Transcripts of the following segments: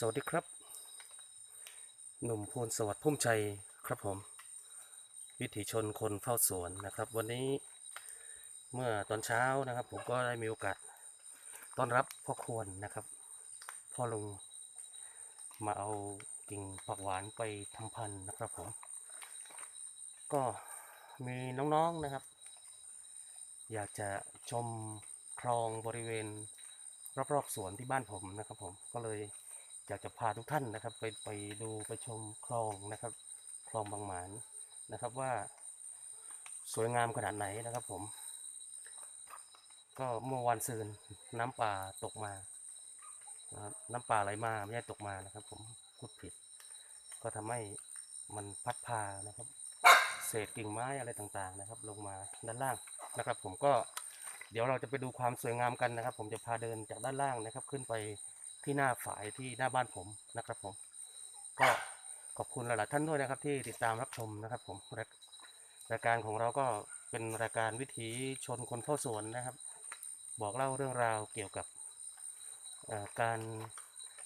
สวัสดีครับ หนุ่มพูนสวัสดิ์พุ่มชัยครับผม วิถีชนคนเฝ้าสวนนะครับ วันนี้เมื่อตอนเช้านะครับ ผมก็ได้มีโอกาสต้อนรับพ่อควรนะครับ พ่อลุงมาเอากิ่งผักหวานไปทำพันธุ์นะครับผม ก็มีน้องๆนะครับ อยากจะชมคลองบริเวณรอบๆสวนที่บ้านผมนะครับผมก็เลย อยากจะพาทุกท่านนะครับ ไปไปดูไปชมคลองนะครับ คลองบางหมานนะครับว่าสวยงามขนาดไหนนะครับผม ก็เมื่อวันซืนน้ำป่าตกมานะครับน้ำป่าไหลมาไม่ใช่ตกมานะครับ ผมพูดผิด ก็ทำให้มันพัดพานะครับ เศษกิ่งไม้อะไรต่างๆนะครับ ลงมาด้านล่างนะครับ ผมก็เดี๋ยวเราจะไปดูความสวยงามกันนะครับ ผมจะพาเดินจากด้านล่างนะครับ ขึ้นไป ที่หน้าฝายที่หน้าบ้านผมนะครับผม ก็ขอบคุณหลายๆท่านด้วยนะครับ ที่ติดตามรับชมนะครับ ผมรายรายการของเราก็เป็นรายการวิถีชนคนเข้าสวนนะครับ บอกเล่าเรื่องราวเกี่ยวกับการ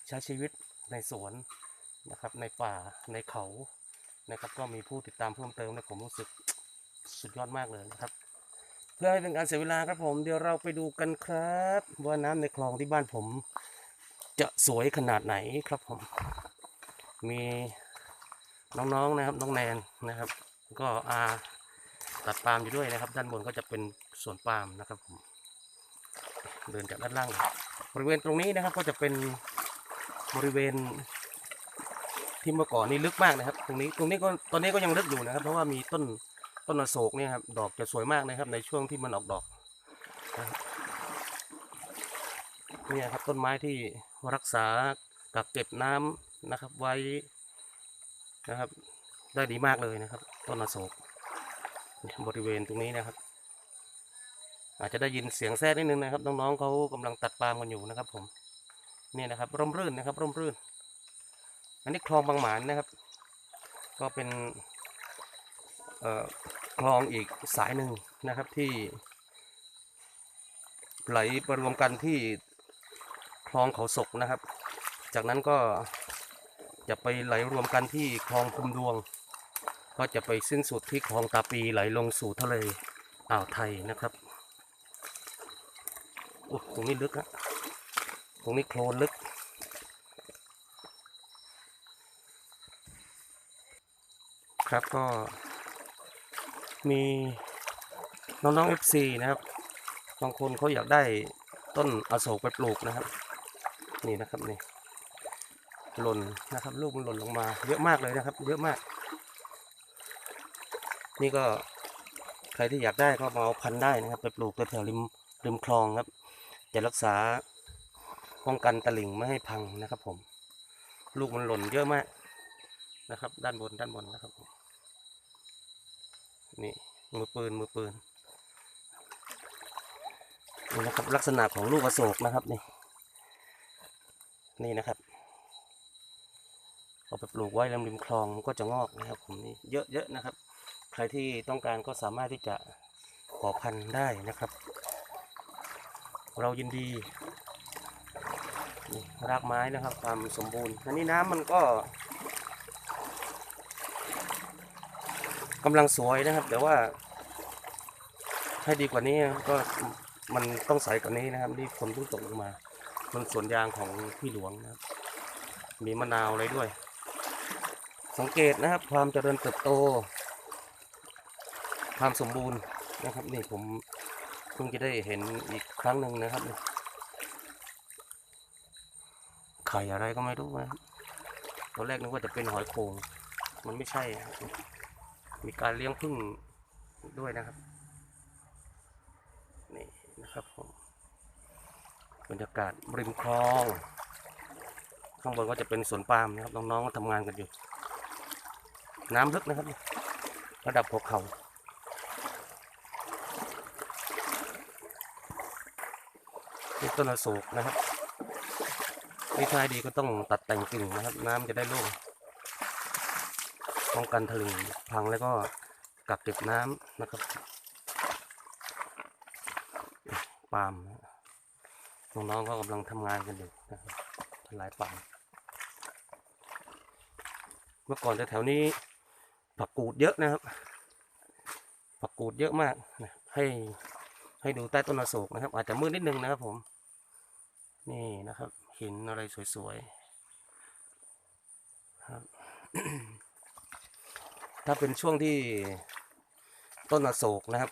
ใช้ชีวิตในสวนนะครับ ในป่าในเขานะครับ ก็มีผู้ติดตามเพิ่มเติมนะผมรู้สึกสุดยอดมากเลยนะครับ เพื่อให้เป็นการเสียเวลาครับผม เดี๋ยวเราไปดูกันครับว่าน้ำในคลองที่บ้านผม จะสวยขนาดไหนครับผม มีน้องๆนะครับน้องแนนนะครับ ก็อาตัดปาล์มอยู่ด้วยนะครับ ด้านบนก็จะเป็นสวนปาล์มนะครับผมเดินจากด้านล่าง บริเวณตรงนี้นะครับก็จะเป็นบริเวณที่เมื่อก่อนนี่ลึกมากนะครับ ตรงนี้ตรงนี้ก็ตอนนี้ก็ยังลึกอยู่นะครับ เพราะว่ามีต้นต้นอโศกเนี่ยครับดอกจะสวยมากนะครับ ในช่วงที่มันออกดอกนะครับ เนี่ยครับต้นไม้ที่รักษากักเก็บน้ำนะครับไว้นะครับ ได้ดีมากเลยนะครับ ต้นอโศกเนี่ยบริเวณตรงนี้นะครับ อาจจะได้ยินเสียงแทรกนิดนึงนะครับน้องๆเขากำลังตัดปาล์มกันอยู่นะครับ ผมนี่นะครับ ร่มรื่นนะครับ ร่มรื่น อันนี้คลองบางหมานนะครับ ก็เป็นเอ่อคลองอีกสายหนึ่งนะครับที่ไหลไปรวมกันที่ คลองเขาศกนะครับ จากนั้นก็จะไปไหลรวมกันที่คลองคุมดวง ก็จะไปสิ้นสุดที่คลองตาปีไหลลงสู่ทะเลอ่าวไทยนะครับโอ้ตรงนี้ลึกอะตรงนี้โคลนลึก ครับก็มีน้องๆ FC นะครับ บางคนเขาอยากได้ต้นอโศกไปปลูกนะครับ นี่นะครับนี่หล่นนะครับ ลูกมันหล่นลงมา เยอะมากเลยนะครับ เยอะมาก นี่ก็ใครที่อยากได้ก็มาเอาพันธุ์ได้นะครับ ไปปลูกแถวๆริมริมคลองครับ จะรักษาป้องกันตะลิ่งไม่ให้พังนะครับผม ลูกมันหล่นเยอะมากนะครับ ด้านบนด้านบนนะครับนี่มือปืนมือปืนนี่นะครับลักษณะของลูกอโศกนะครับนี่ นี่นะครับเอาไปปลูกไว้ริมริมคลองมันก็จะงอกนะครับ ผมนี่เยอะๆนะครับ ใครที่ต้องการก็สามารถที่จะขอพันธุ์ได้นะครับ เรายินดีนี่รากไม้นะครับความสมบูรณ์อันนี้น้ำมันก็กำลังสวยนะครับ แต่ว่าให้ดีกว่านี้ก็มันต้องใสกว่านี้นะครับ นี่ฝนเพิ่งตกลงมา มันสวนยางของพี่หลวงนะครับ มีมะนาวอะไรด้วย สังเกตนะครับ ความเจริญเติบโต ความสมบูรณ์นะครับ นี่ผมเพิ่งจะได้เห็นอีกครั้งหนึ่งนะครับไข่อะไรก็ไม่รู้นะครับตอนแรกนึกว่าจะเป็นหอยโขงมันไม่ใช่มีการเลี้ยงผึ้งด้วยนะครับ นี่นะครับผม บรรยากาศริมคลอง ข้างบนก็จะเป็นสวนปาล์มนะครับน้องๆก็ทำงานกันอยู่ น้ำลึกนะครับ ระดับหัวเข่านี่ต้นอโศกนะครับไม่ใช่ดีก็ต้องตัดแต่งกิ่งนะครับ น้ำจะได้โล่งป้องกันถลิงพังแล้วก็กักเก็บน้ำนะครับปาล์ม น้องๆก็กำลังทำงานกันอยู่นะครับทลายปาล์มมื่อก่อนแถวๆนี้ผักกูดเยอะนะครับ ผักกูดเยอะมากนะให้ให้ดูใต้ต้นอโศกนะครับ อาจจะมืดนิดนึงนะครับผม นี่นะครับหินอะไรสวยๆครับ ถ้าเป็นช่วงที่ต้นอโศกนะครับ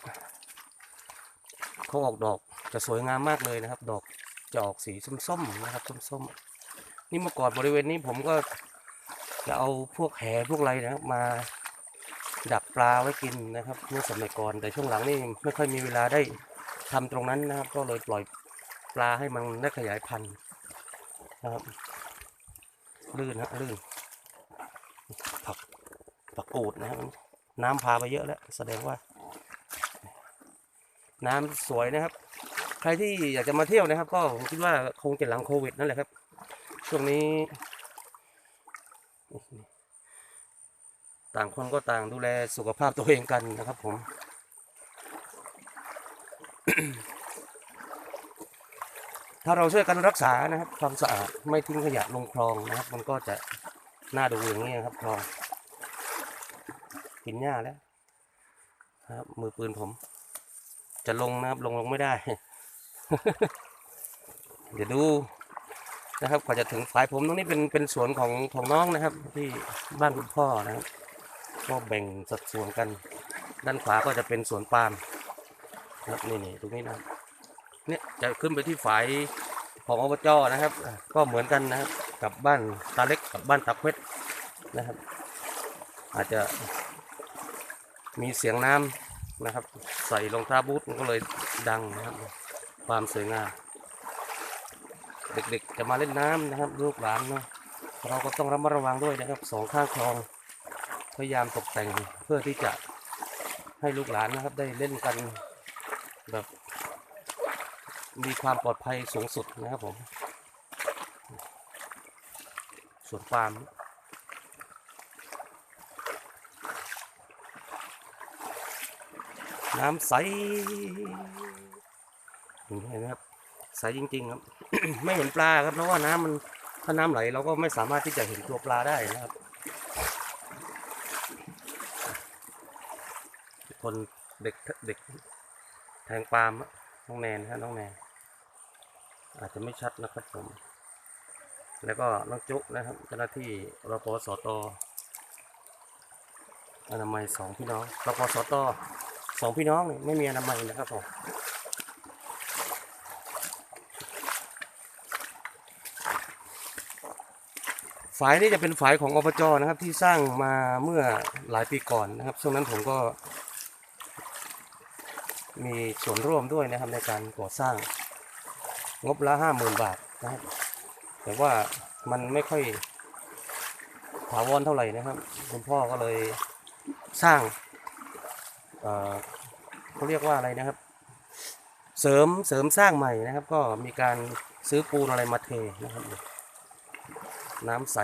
เขาออกดอกจะสวยงามมากเลยนะครับ ดอก จะออกสีส้มๆนะครับส้มๆนี่เมื่อก่อนบริเวณนี้ผมก็จะเอาพวกแหพวกอะไรนะมาดักปลาไว้กินนะครับเมื่อสมัยก่อนแต่ช่วงหลังนี่ไม่ค่อยมีเวลาได้ทำตรงนั้นนะครับก็เลยปล่อยปลาให้มันได้ขยายพันธุ์นะครับลื่นนะลื่นผักผักกูดนะครับน้ำพาไปเยอะแล้ว แสดงว่า น้ำสวยนะครับ ใครที่อยากจะมาเที่ยวนะครับ ก็ผมคิดว่าคงจะหลังโควิดนั่นแหละครับ ช่วงนี้ ต่างคนก็ต่างดูแลสุขภาพตัวเองกันนะครับผม ถ้าเราช่วยกันรักษานะครับ ความสะอาดไม่ทิ้งขยะลงคลองนะครับ มันก็จะน่าดูอย่างนี้ครับคลองกินหญ้าแล้วครับมือปืนผม จะลงนะครับลงลงไม่ได้ เดี๋ยวดูนะครับกว่าจะถึงฝ่ายผมตรงนี้เป็นเป็นสวนของของน้องนะครับ ที่บ้านคุณพ่อนะครับก็แบ่งสัดส่วนกัน ด้านขวาก็จะเป็นสวนปาล์มนะครับนี่นี่ตรงนี้นะเนี่ยจะขึ้นไปที่ฝ่ายของอบจนะครับ ก็เหมือนกันนะครับกับบ้านตาเล็กกับบ้านตาเพชรนะครับ อาจจะมีเสียงน้ำนะครับ ใส่รองเท้าบูทมันก็เลยดังนะครับ ความสวยงาม เด็กๆจะมาเล่นน้ำนะครับลูกหลานเนาะเราก็ต้องระมัดระวังด้วยนะครับสองข้างคลอง พยายามตกแต่งเพื่อที่จะให้ลูกหลานนะครับได้เล่นกันแบบมีความปลอดภัยสูงสุดนะครับผมส่วนฟาร์มน้ำใส เห็นไหมครับใสจริง ๆ ครับ ไม่เห็นปลาครับเพราะว่าน้ำมันถ้าน้ำไหลเราก็ไม่สามารถที่จะเห็นตัวปลาได้นะครับคนเด็กเด็กแทงปาล์มน้องแนนฮะน้องแนนอาจจะไม่ชัดนะครับผม แล้วก็น้องจุนะครับเจ้าหน้าที่รปสตอนามัยสองพี่น้องรปสตสองพี่น้องเนี่ยไม่มีอนามัยนะครับผม ฝายนี้จะเป็นฝายของอบจนะครับที่สร้างมาเมื่อหลายปีก่อนนะครับช่วงนั้นผมก็ มีส่วนร่วมด้วยนะครับในการก่อสร้างงบละห้าหมื่นบาทนะครับแต่ว่ามันไม่ค่อยถาวรเท่าไหร่นะครับ คุณพ่อก็เลยสร้างเเขาเรียกว่าอะไรนะครับ เสริมเสริมสร้างใหม่นะครับ ก็มีการซื้อปูนอะไรมาเทนะครับ น้ำใส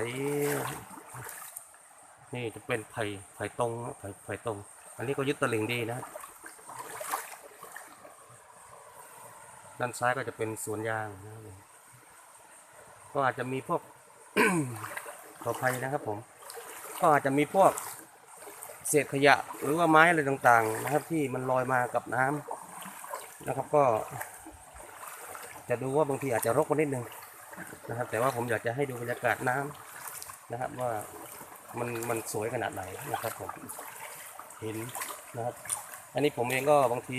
นี่จะเป็นไผ่ไผ่ตรงไผ่ไผ่ตรง อันนี้ก็ยึดตะลิงดีนะครับด้านซ้ายก็จะเป็นสวนยางนะครับก็อาจจะมีพวกขออภัยนะครับผม ก็อาจจะมีพวกเศษขยะหรือว่าไม้อะไรต่างๆ นะครับ ที่มันลอยมากับน้ำนะครับก็ จะดูว่าบางทีอาจจะรกกว่านิดนึง นะครับ แต่ว่าผมอยากจะให้ดูบรรยากาศน้ำนะครับ ว่ามันมันสวยขนาดไหนนะครับผมเห็นนะครับ อันนี้ผมเองก็บางที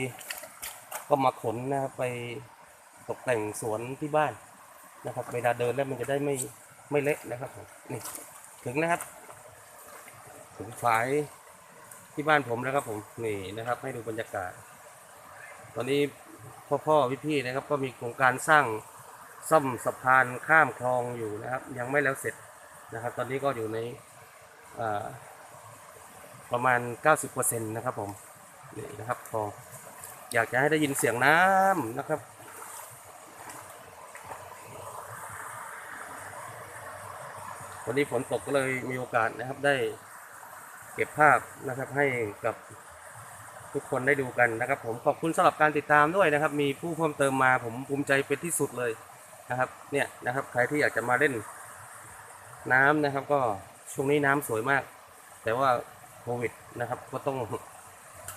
ก็มาขนนะครับไปตกแต่งสวนที่บ้านนะครับ เวลาเดินแล้วมันจะได้ไม่ไม่เละนะครับผมนี่ถึงนะครับถึงฝายที่บ้านผมแล้วครับผมนี่นะครับ ให้ดูบรรยากาศ ตอนนี้พ่อพ่อพี่พี่ๆนะครับ ก็มีโครงการสร้าง ซ่อมสะพานข้ามคลองอยู่นะครับ ยังไม่แล้วเสร็จนะครับ ตอนนี้ก็อยู่ในอ่าประมาณ 90%นะครับผมนี่นะครับคลองอยากจะให้ได้ยินเสียงน้ำนะครับวันนี้ฝนตกก็เลยมีโอกาสนะครับได้เก็บภาพนะครับให้กับทุกคนได้ดูกันนะครับ ผมขอบคุณสำหรับการติดตามด้วยนะครับ มีผู้เพิ่มเติมมาผมภูมิใจเป็นที่สุดเลย นะครับ เนี่ยนะครับ ใครที่อยากจะมาเล่นน้ำนะครับ ก็ช่วงนี้น้ำสวยมาก แต่ว่าโควิดนะครับ ก็ต้อง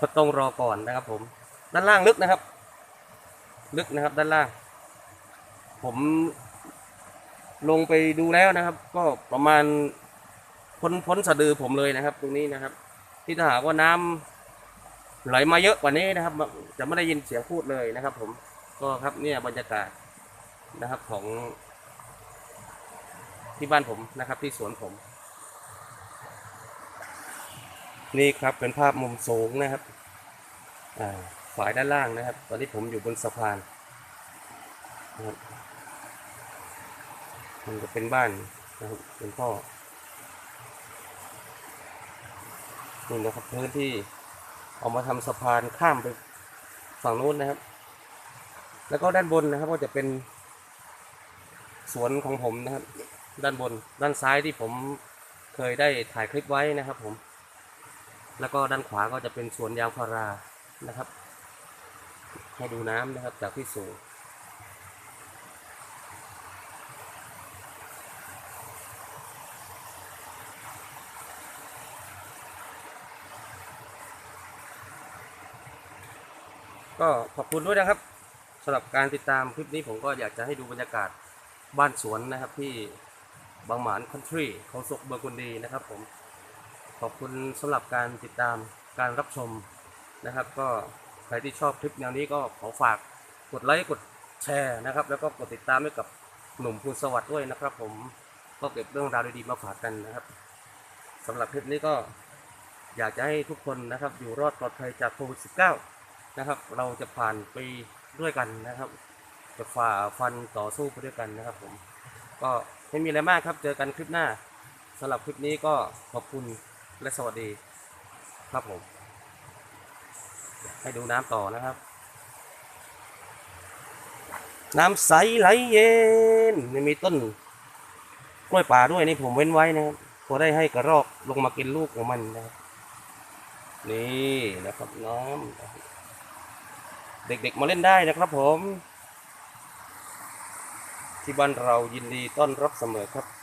ก็ต้องรอก่อนนะครับ ผม ด้านล่างลึกนะครับ ลึกนะครับ ด้านล่าง ผมลงไปดูแล้วนะครับ ก็ประมาณพ้นพ้นสะดือผมเลยนะครับ ตรงนี้นะครับ ที่ถ้าหากว่าน้ำไหลมาเยอะกว่านี้นะครับ จะไม่ได้ยินเสียงพูดเลยนะครับ ผมก็ครับเนี่ยบรรยากาศ นะครับของ ที่บ้านผมนะครับที่สวนผม นี่ครับเป็นภาพมุมสูงนะครับฝ่ายด้านล่างนะครับ ตอนนี้ผมอยู่บนสะพานนะครับมันจะเป็นบ้านนะครับเป็นพ่อนี่นะครับพื้นที่เอามาทำสะพานข้ามไปฝั่งนู้นนะครับ แล้วก็ด้านบนนะครับก็จะเป็น สวนของผมนะครับ ด้านบนด้านซ้ายที่ผมเคยได้ถ่ายคลิปไว้นะครับผม แล้วก็ด้านขวาก็จะเป็นสวนยางพารานะครับ ให้ดูน้ำนะครับจากที่สูงก็ขอบคุณด้วยนะครับสำหรับการติดตามคลิปนี้ผมก็อยากจะให้ดูบรรยากาศ บ้านสวนนะครับที่บางหมานคันทรีเขาศกเบอร์กุนดีนะครับผม ขอบคุณสำหรับการติดตามการรับชมนะครับ ก็ใครที่ชอบคลิปแนวนี้ก็ขอฝากกดไลค์กดแชร์นะครับ แล้วก็กดติดตามให้กับหนุ่มภูลสวัสดิ์ด้วยนะครับ ผมก็เก็บเรื่องราวดีๆมาฝากกันนะครับสำหรับคลิปนี้ก็อยากจะให้ทุกคนนะครับ อยู่รอดปลอดภัยจากโควิด -19 นะครับ เราจะผ่านไปด้วยกันนะครับ จะฝ่าฟันต่อสู้ไปด้วยกันนะครับ ผม ก็ไม่มีอะไรมากครับ เจอกันคลิปหน้าสำหรับคลิปนี้ก็ขอบคุณและสวัสดีครับผม ให้ดูน้ำต่อนะครับ น้ำใสไหลเย็นนี่มีต้นกล้วยป่าด้วยนี่ผมเว้นไว้นะครับพอได้ให้กระรอกลงมากินลูกของมันนะครับนี่นะครับน้ำเด็กๆมาเล่นได้นะครับผม ที่บ้านเรายินดีต้อนรับเสมอครับ